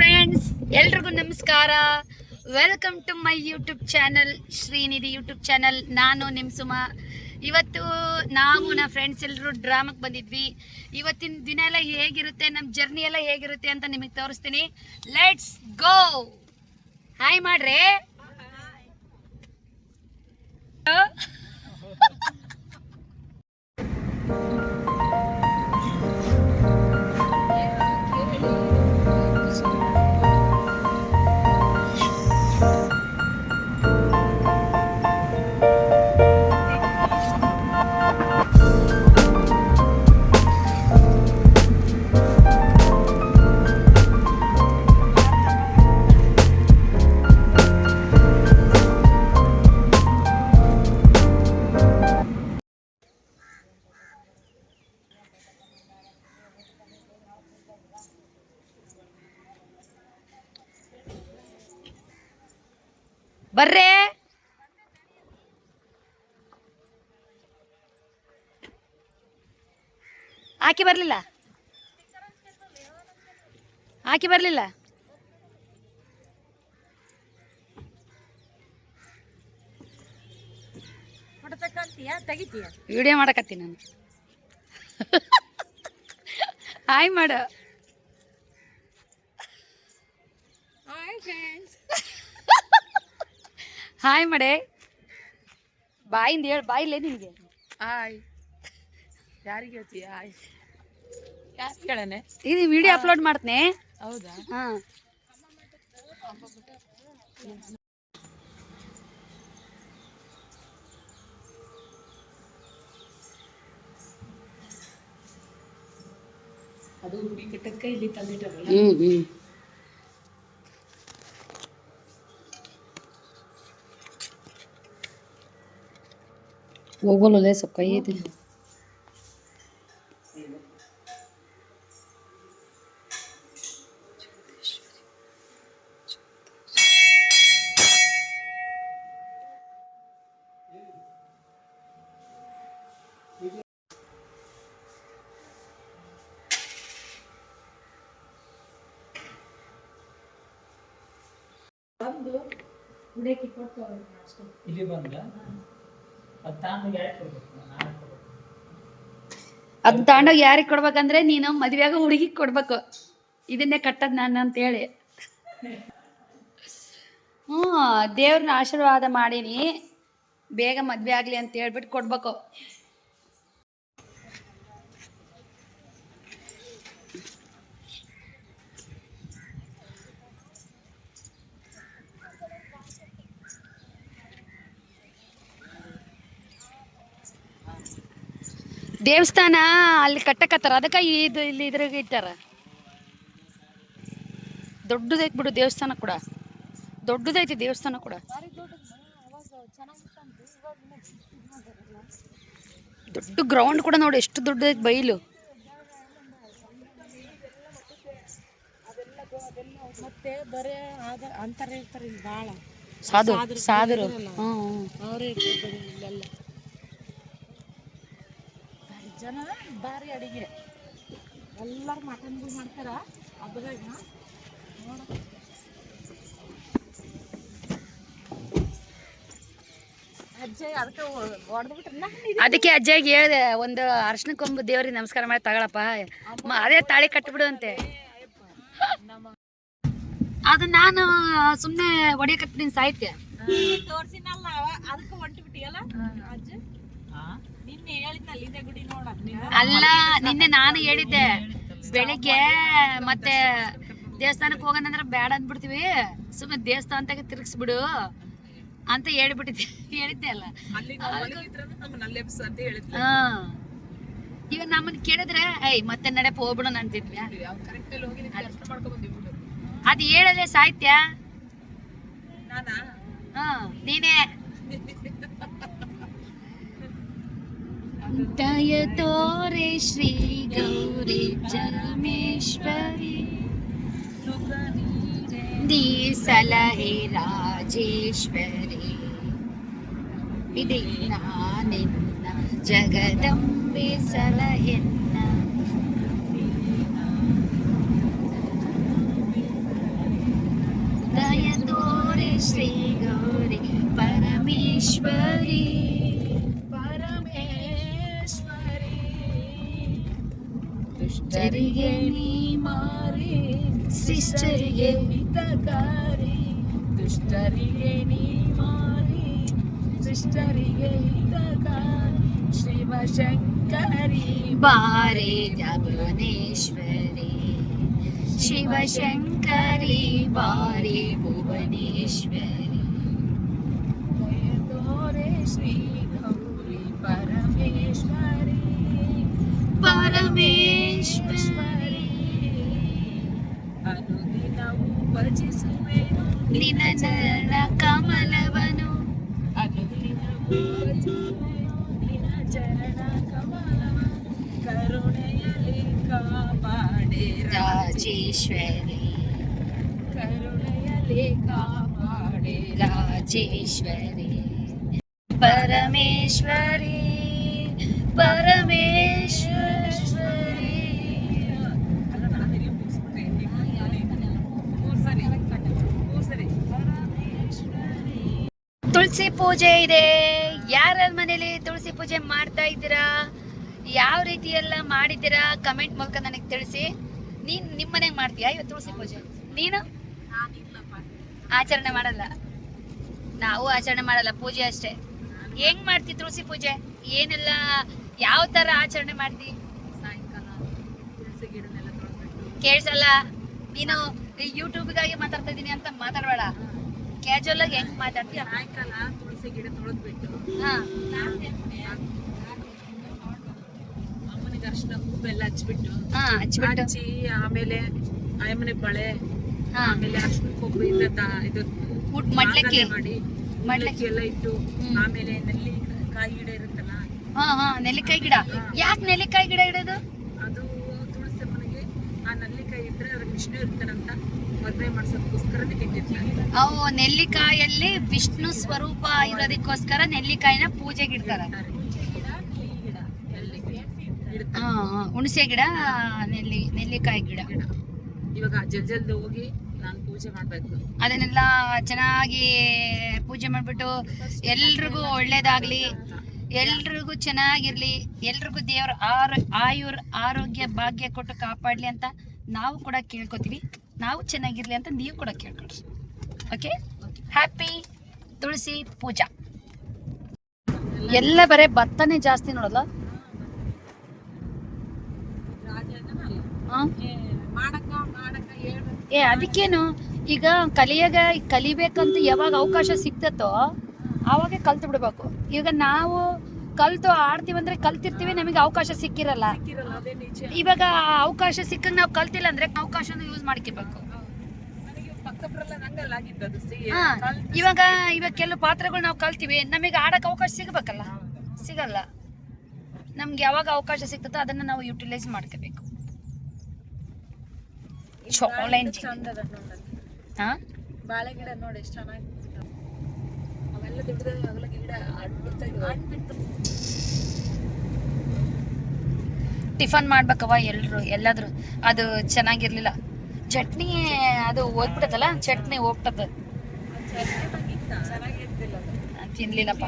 Friends ಎಲ್ರಿಗೂ ನಮಸ್ಕಾರ. Welcome to my YouTube channel Srinidhi YouTube channel ನಾನು ನಿಮ್ಮ ಸುಮ. ಇವತ್ತು ನಾವು ನಮ್ಮ ಫ್ರೆಂಡ್ಸ್ ಎಲ್ಲರೂ ಡ್ರಾಮಕ್ಕೆ ಬಂದಿದ್ವಿ. ಇವತ್ತಿನ ದಿನ ಎಲ್ಲ ಹೇಗಿರುತ್ತೆ ನಮ್ಮ ಜರ್ನಿ ಎಲ್ಲ ಹೇಗಿರುತ್ತೆ ಅಂತ ನಿಮಗೆ ತೋರಿಸ್ತೀನಿ. ಲೆಟ್ಸ್ ಗೋ ಹಾಯ್ ಮಾಡ್ರಿ. ಬರ್ರೇ. ಆಕೆ ಬರಲಿಲ್ಲ? ಆಕೆ ಬರಲಿಲ್ಲ? ವಿಡಿಯೋ ಮಾಡಕತ್ತೀನಿ ನಾನು. ಹಾಯ್ ಮಾಡು. ಹಾಯ್ ಫ್ರೆಂಡ್ಸ್ ಹಾಯ್ ಮಡೆ. ಬಾಯಿಂದ ಹೇಳ ಬಾಯಿಲ್ಲೇ ನಿನಗೆ. ಹಾಯ್. ಯಾರಿಗೆ ಹೇಳ್ತೀಯ? ಹಾಯ್. ಯಾರು ಕೇಳನೆ? ಇದು ವಿಡಿಯೋ ಅಪ್ಲೋಡ್ ಮಾಡ್ತೇನೆ. ಹೌದಾ? ಹಾಂ. ಅದು ಹುಡಿ ಕಟ್ಟಕ್ಕೆ ಇಲ್ಲಿ ತಂದಿಟ್ಟರಲ್ಲ ಹ್ಞೂ ಹ್ಞೂ ಹೋಗಲ್ಲ ಸ್ವಲ್ಪ ಕೈ ಐತಿ ಬಂದು ಹುಡಕಿ ಕೊಟ್ಟು ಅಷ್ಟೇ ಇಲ್ಲಿ ಬಂದ ಅದು ತಗೊಂಡೋಗಿ ಯಾರಿಗೆ ಕೊಡ್ಬೇಕಂದ್ರೆ ನೀನು ಮದ್ವೆಯಾಗ ಹುಡುಗಿ ಕೊಡ್ಬೇಕು. ಇದನ್ನೇ ಕಟ್ಟದ್ ನಾನು ಅಂತ ಹೇಳಿ ಹ್ಮ್ ದೇವ್ರನ್ನ ಆಶೀರ್ವಾದ ಮಾಡೀನಿ. ಬೇಗ ಮದ್ವೆ ಆಗ್ಲಿ ಅಂತ ಹೇಳ್ಬಿಟ್ಟು ಕೊಡ್ಬೇಕು. ದೇವಸ್ಥಾನ ಅಲ್ಲಿ ಕಟ್ಟಕತ್ತಾರ. ಅದಕ್ಕೆ ಇದು ಇಲ್ಲಿ ಇದ್ರಾಗ ಇಟ್ಟಾರ. ದೊಡ್ಡದೈತಿ ಬಿಡು ದೇವಸ್ಥಾನ ಕೂಡ. ದೊಡ್ಡದೈತಿ ದೇವಸ್ಥಾನ ಕೂಡ. ದೊಡ್ಡ ಗ್ರೌಂಡ್ ಕೂಡ ನೋಡಿ ಎಷ್ಟು ದೊಡ್ಡದೈತಿ ಬೈಲು. ಮತ್ತೆ ಬರೇ ಆದ ಅಂತಾರೆ ಇರ್ತಾರೆ ಇಲ್ಲಿ ಭಾಳ. ಸಾಧು ಸಾಧರು. ಹ್ಞೂ ಹ್ಞೂ. ಅವರೇ ಇರ್ತಿದ್ದಾರೆ ಇಲ್ಲೆಲ್ಲ ಭಾರಿ ಜನ ಭಾರಿ ಅಡಿಗೆ. ಎಲ್ಲರೂ ಮಟನ್ ಮಾಡ್ತಾರ? ಹಬ್ಬದಾಗ ನೋಡ ಅಜ್ಜ ಅದಕ್ಕೆ ಅಜ್ಜಿಗೆ ಅದಕ್ಕೆ ಅಜ್ಜಾಗಿ ಹೇಳಿದೆ ಒಂದು ಅರ್ಶನ ಕೊಂಬು ದೇವ್ರಿಗೆ ನಮಸ್ಕಾರ ಮಾಡಿ ತಗೊಳಪ್ಪ. ಅದೇ ತಾಳಿ ಕಟ್ಬಿಡು ಅಂತೆ. ಅದು ನಾನು ಸುಮ್ಮನೆ ಕಟ್ಟಿನ ಸಾಹಿತ್ಯ. ತೋರ್ಸಿನಲ್ಲ ಅದಕ್ಕೆ ಹೊಂಟು ಬಿಟ್ಟಿಯಲ್ಲ ಅಜ್ಜ ನಿನ್ನೆ ಹೇಳಿದ್ನಲ್ಲ ಇದೇ ಗುಡಿ ನೋಡ ಅಲ್ಲ ನಿನ್ನೆ ನಾನು ಹೇಳಿದ್ದೆ ಬೆಳಿಗ್ಗೆ ಮತ್ತೆ ದೇವಸ್ಥಾನಕ್ಕೆ ಹೋಗೋಣಂದ್ರೆ ಬೇಡ ಅಂದ್ಬಿಡ್ತೀವಿ. ಸುಮ್ಮನೆ ದೇವಸ್ಥಾನದಾಗ ತಿರುಗಿಸ್ಬಿಡು ಅಂತ ಹೇಳ್ಬಿಟ್ಟಿದ್ದೆ. ಹೇಳಿದ್ದೆ ಅಲ್ಲ. ಹಾ. ಇವಾಗ ನಮ್ಮನ್ನ ಕೇಳಿದ್ರೆ ಐ ಮತ್ತೆ ನಡೆಪ ಹೋಗ್ಬಿಡೋಣ ಅಂತಿದ್ವಿ. ಅದು ಹೇಳಲೆ ಸಾಹಿತ್ಯ ಹಾ ನೀನೇ. దయతోరే శ్రీ గౌరీ జన్మేశ్వరి दी सलहे राजेश्वरी इदिन्ना निन्न जगदम्बे सलहेन्न दयदोरे श्रीगौरी परमेश्वरी ದುಷ್ಟರಿಗೆ ನೀ ಮಾರಿ ಶಿಷ್ಟರಿಗೆ ಹಿತಕಾರಿ ದುಷ್ಟರಿಗೆ ನೀ ಮಾರಿ ಶಿಷ್ಟರಿಗೆ ಹಿತಕಾರಿ ಶಿವಶಂಕರಿ ಬಾರೆ ಭುವನೇಶ್ವರಿ ಶಿವಶಂಕರಿ ಬಾರಿ ಭುವನೇಶ್ವರಿ ದಯತೋರೆ ಶ್ರೀ ಗೌರಿ ಪರಮೇಶ್ವರಿ ಪರಮೇಶ್ವರಿ ಭಜಿಸುವೆನು ನಿನ್ನ ಚರಣ ಕಮಲವನು ಅನುದಿನವೂ ಭಜಿಸುವೆನು ನಿನ್ನ ಚರಣ ಕಮಲವ ಕರುಣೆಯಲ್ಲಿ ಕಾಪಾಡೆ ರಾಜೇಶ್ವರಿ ಕರುಣೆಯಲ್ಲಿ ಕಾಪಾಡೆ ರಾಜೇಶ್ವರಿ ಪರಮೇಶ್ವರಿ ಪರಮೇಶ್ವರಿ ಪೂಜೆ ಇದೆ. ಯಾರ ಮನೇಲಿ ತುಳಸಿ ಪೂಜೆ ಮಾಡ್ತಾ ಇದ್ದೀರಾ? ಯಾವ ರೀತಿ ಎಲ್ಲ ಮಾಡಿದ್ದೀರಾ? ಕಮೆಂಟ್ ಮೂಲಕ ನನಗೆ ತಿಳಿಸಿ. ನೀನ್ ನಿಮ್ಮ ಮನೆಗೆ ಮಾಡ್ತೀಯಾ ಇವತ್ತು ತುಳಸಿ ಪೂಜೆ? ನೀನು? ಆಚರಣೆ ಮಾಡಲ್ಲ. ನಾವು ಆಚರಣೆ ಮಾಡಲ್ಲ, ಪೂಜೆ ಅಷ್ಟೇ. ಹೆಂಗ್ ಮಾಡ್ತಿ ತುಳಸಿ ಪೂಜೆ? ಏನೆಲ್ಲ, ಯಾವ ತರ ಆಚರಣೆ ಮಾಡ್ತಿ? ಕೇಳ್ಸಲ್ಲ? ನೀನು ಯೂಟ್ಯೂಬ್ಗಾಗಿ ಮಾತಾಡ್ತಾ ಇದೀನಿ ಅಂತ ಮಾತಾಡಬೇಡ. ಕ್ಯಾಜುವಲ್ ಆಗಿ ಹೆಂಗ್ ಮಾತಾಡ್ತೀಯ ತುಳಸಿ ಗಿಡ ತೊಳೆದ್ಬಿಟ್ಟು ಬಿಟ್ಟು ಅಮ್ಮನಿಗೆ ಅರ್ಶಿನ ಹೂವೆಲ್ಲ ಹಚ್ಬಿಟ್ಟು ಹಚ್ಬಿಟ್ಟು. ಹಚ್ಚಿ ಆಮೇಲೆ ಅಮ್ಮನೆ ಬಳೆ ಆಮೇಲೆ ಅರ್ಶಿನ ಕೊಬ್ಬರಿ ಇದು ಮಡ್ಲಕ್ಕಿ. ಮಾಡಿ ಮಡ್ಲಕ್ಕಿ. ಎಲ್ಲ ಇಟ್ಟು ಆಮೇಲೆ ನೆಲ್ಲಿ ಕಾಯಿ ಗಿಡ ಇರುತ್ತಲ್ಲ? ಹಾ ಹಾ ನೆಲ್ಲಿಕಾಯಿ ಗಿಡ. ಯಾಕೆ ನೆಲ್ಲಿಕಾಯಿ ಗಿಡ ಇಡೋದು? ಅದು ತುಳಸಿ ಮನೆಗೆ ಆ ನೆಲ್ಲಿಕಾಯಿ ಇದ್ರೆ ಅದ್ರ ವಿಷ್ಣು ಇರ್ತಾನಂತ ಮದ್ವೆ ಮಾಡ್ಸೋದಕ್ಕೋಸ್ಕರನೇ ಕೆಟ್ಟಿರ್ತಾರೆ ಅವು ನೆಲ್ಲಿಕಾಯಲ್ಲಿ ವಿಷ್ಣು ಸ್ವರೂಪ ಇರೋದಕ್ಕೋಸ್ಕರ ನೆಲ್ಲಿಕಾಯಿನ ಪೂಜೆಗೆ ಇಡ್ತಾರ. ಹಾ ಹುಣಸೆ ಗಿಡ ನೆಲ್ಲಿ ನೆಲ್ಲಿಕಾಯಿ ಗಿಡ. ಗಿಡ ಇವಾಗ ಜಲ್ ಜಲ್ದಿ ಹೋಗಿ ನಾನು ಪೂಜೆ ಮಾಡ್ಬೇಕು. ಅದನ್ನೆಲ್ಲ ಚೆನ್ನಾಗಿ ಪೂಜೆ ಮಾಡ್ಬಿಟ್ಟು ಎಲ್ರಿಗೂ ಒಳ್ಳೇದಾಗ್ಲಿ ಎಲ್ರಿಗೂ ಚೆನ್ನಾಗಿರ್ಲಿ ಎಲ್ರಿಗೂ ದೇವ್ರ ಆರೋ ಆಯುರ್ ಆರೋಗ್ಯ ಭಾಗ್ಯ ಕೊಟ್ಟು ಕಾಪಾಡ್ಲಿ ಅಂತ ನಾವು ಕೂಡ ಕೇಳ್ಕೊತೀವಿ. ನಾವು ಚೆನ್ನಾಗಿರ್ಲಿ ಅಂತ ನೀವು ಕೂಡ ಕೇಳ್ಕೊಳ್ರಿ ಓಕೆ ಹ್ಯಾಪಿ ತುಳಸಿ ಪೂಜಾ. ಎಲ್ಲ ಬರೇ ಭತ್ತನೇ ಜಾಸ್ತಿ ನೋಡಲ್ಲ? ಏ, ಅದಕ್ಕೇನು? ಈಗ ಕಲಿಯಾಗ, ಕಲಿಬೇಕಂತ ಯಾವಾಗ ಅವಕಾಶ ಸಿಗ್ತತ್ತೋ, ಆವಾಗ ಕಲ್ತು ಬಿಡ್ಬೇಕು ಈಗ ನಾವು ಕಲ್ತು ಆಡ್ತೀವಂದ್ರೆ ಕಲ್ತಿರ್ತೀವಿ ನಮಗೆ ಅವಕಾಶ ಸಿಕ್ಕಿರಲ್ಲ. ಇವಾಗ ಅವಕಾಶ ಸಿಕ್ಕಂಗ್ ನಾವು ಕಲ್ತಿಲ್ಲ ಅಂದ್ರೆ ಅವಕಾಶನ ಯೂಸ್ ಮಾಡ್ಕೋಬೇಕು. ಇವಾಗ ಇವಾಗ ಕೆಲವು ಪಾತ್ರಗಳು ನಾವು ಕಲ್ತೀವಿ ನಮಗೆ ಆಡಕ್ ಅವಕಾಶ ಸಿಗಬೇಕಲ್ಲ? ಸಿಗಲ್ಲ. ನಮ್ಗೆ ಯಾವಾಗ ಅವಕಾಶ ಸಿಗ್ತದೋ ಅದನ್ನ ನಾವು ಯುಟಿಲೈಸ್ ಮಾಡ್ಕೋಬೇಕು. ಬಾಳೆಗಿಡ ನೋಡಿ ಎಷ್ಟು ಚೆನ್ನಾಗಿ ಅವೆಲ್ಲ ದುಡ್ಡು ಅಗಲ ಗಿಡ ಆಡ್ಬಿಡ್ತು ಟಿಫನ್ ಮಾಡ್ಬೇಕವ ಎಲ್ರು ಎಲ್ಲಾದ್ರು. ಅದು ಚೆನ್ನಾಗಿರ್ಲಿಲ್ಲ. ಚಟ್ನಿ ಅದು ಹೋಗ್ಬಿಡತ್ತಲ್ಲ ಚಟ್ನಿ ಹೋಗ್ತದ ತಿನ್ಲಿಲ್ಲಪ್ಪ.